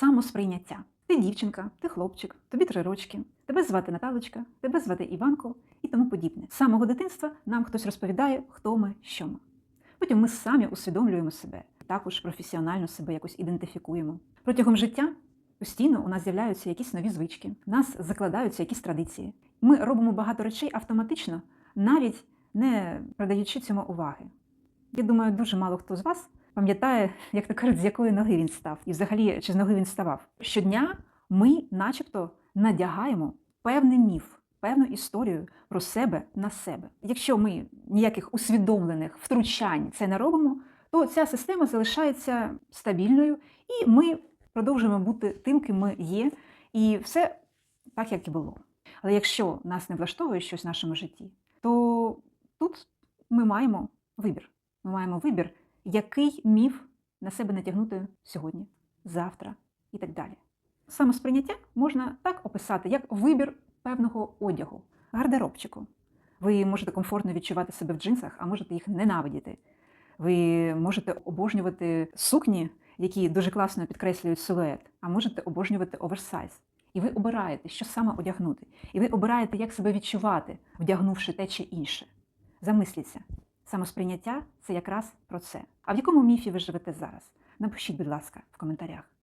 самосприйняття. Ти дівчинка, ти хлопчик, тобі три рочки, тебе звати Наталочка, тебе звати Іванко і тому подібне. З самого дитинства нам хтось розповідає, хто ми, що ми. Потім ми самі усвідомлюємо себе, також професіонально себе якось ідентифікуємо. Протягом життя постійно у нас з'являються якісь нові звички, в нас закладаються якісь традиції. Ми робимо багато речей автоматично, навіть не придаючи цьому уваги. Я думаю, дуже мало хто з вас пам'ятає, як то кажуть, з якої ноги він став, і взагалі чи з ноги він ставав. Щодня ми, начебто, надягаємо певний міф, певну історію про себе на себе. Якщо ми ніяких усвідомлених втручань це не робимо, то ця система залишається стабільною, і ми продовжуємо бути тим, ким ми є, і все так, як і було. Але якщо нас не влаштовує щось в нашому житті, то тут ми маємо вибір. Ми маємо вибір, який міф на себе натягнути сьогодні, завтра і так далі. Самосприйняття можна так описати, як вибір певного одягу, гардеробчику. Ви можете комфортно відчувати себе в джинсах, а можете їх ненавидіти. Ви можете обожнювати сукні, які дуже класно підкреслюють силует, а можете обожнювати оверсайз. І ви обираєте, що саме одягнути. І ви обираєте, як себе відчувати, вдягнувши те чи інше. Замисліться, самосприйняття це якраз про це. А в якому міфі ви живете зараз? Напишіть, будь ласка, в коментарях.